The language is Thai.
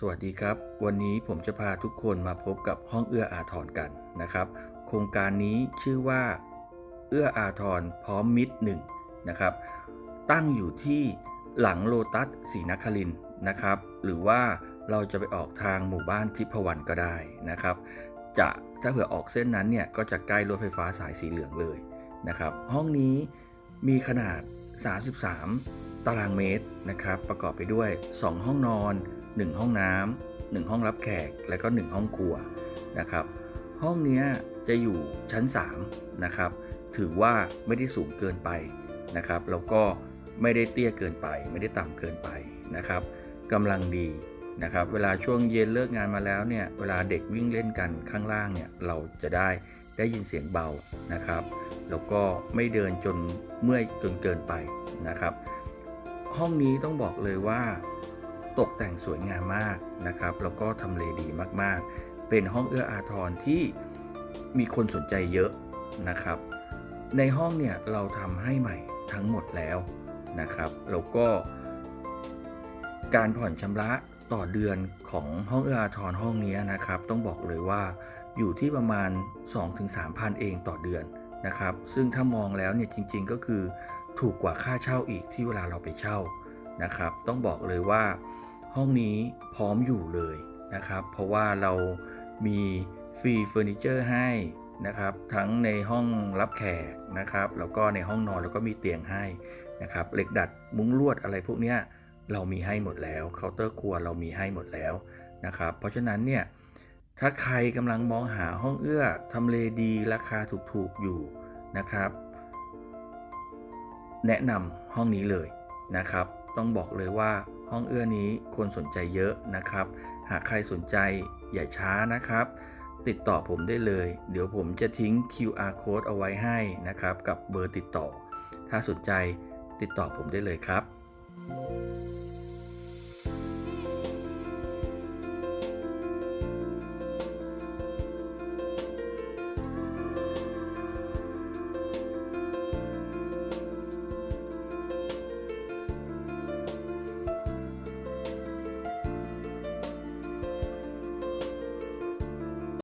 สวัสดีครับ วันนี้ผมจะพาทุกคนมาพบกับห้องเอื้ออาทรกันนะครับ โครงการนี้ชื่อว่าเอื้ออาทรพร้อมมิตรหนึ่งนะครับ ตั้งอยู่ที่หลังโลตัสศรีนครินนะครับ หรือว่าเราจะไปออกทางหมู่บ้านทิพวรรณก็ได้นะครับ จะถ้าเผื่อออกเส้นนั้นเนี่ยก็จะใกล้รถไฟฟ้าสายสีเหลืองเลยนะครับ ห้องนี้มีขนาด 33 ตารางเมตรนะครับ ประกอบไปด้วย 2 ห้องนอน 1 ห้องน้ำ1ห้องรับแขก และก็ 1 ห้องครัวนะครับ ห้องนี้จะอยู่ชั้น3นะครับถือว่าไม่ได้สูงเกินไปนะครับแล้วก็ไม่ได้เตี้ยเกินไป ไม่ได้ต่ำเกินไปนะครับกำลังดีนะครับเวลาช่วงเย็นเลิกงานมาแล้วเนี่ยเวลาเด็กวิ่งเล่นกันข้างล่างเนี่ยเราจะได้ได้ยินเสียงเบานะครับแล้วก็ไม่เดินจนเมื่อยจนเกินไปนะครับ ห้องนี้ต้องบอกเลยว่า ตกแต่งสวยงามมากนะครับ แล้วก็ทำเลดีมากๆ เป็นห้องเอื้ออาทรที่มีคนสนใจเยอะนะครับ ในห้องเนี่ยเราทำให้ใหม่ทั้งหมดแล้วนะครับ แล้วก็ การผ่อนชำระต่อเดือนของห้องเอื้ออาทรห้องนี้นะครับ ต้องบอกเลยว่าอยู่ที่ประมาณ 2-3,000เองต่อเดือนนะครับ ซึ่งถ้ามองแล้วเนี่ยจริงๆก็คือถูกกว่าค่าเช่าอีกที่เวลาเราไปเช่านะครับ ต้องบอกเลยว่า ห้องนี้พร้อมอยู่เลยนะครับ เพราะว่าเรามีฟรีเฟอร์นิเจอร์ให้นะครับ ทั้งในห้องรับแขกนะครับ แล้วก็ในห้องนอนแล้วก็มีเตียงให้นะครับเหล็กดัดมุ้งลวดอะไรพวกเนี้ยเรามีให้หมดแล้วเคาน์เตอร์ครัวเรามีให้หมดแล้วนะครับ เพราะฉะนั้นเนี่ยถ้าใครกำลังมองหาห้องเอื้อทำเลดีราคาถูกๆอยู่นะครับ แนะนำห้องนี้เลยนะครับ ต้องบอกเลยว่า ห้องเอื้อนี้คนสนใจเยอะนะครับ หากใครสนใจอย่าช้านะครับ ติดต่อผมได้เลย เดี๋ยวผมจะทิ้ง QR code เอาไว้ให้นะครับ กับเบอร์ติดต่อ ถ้าสนใจติดต่อผมได้เลยครับ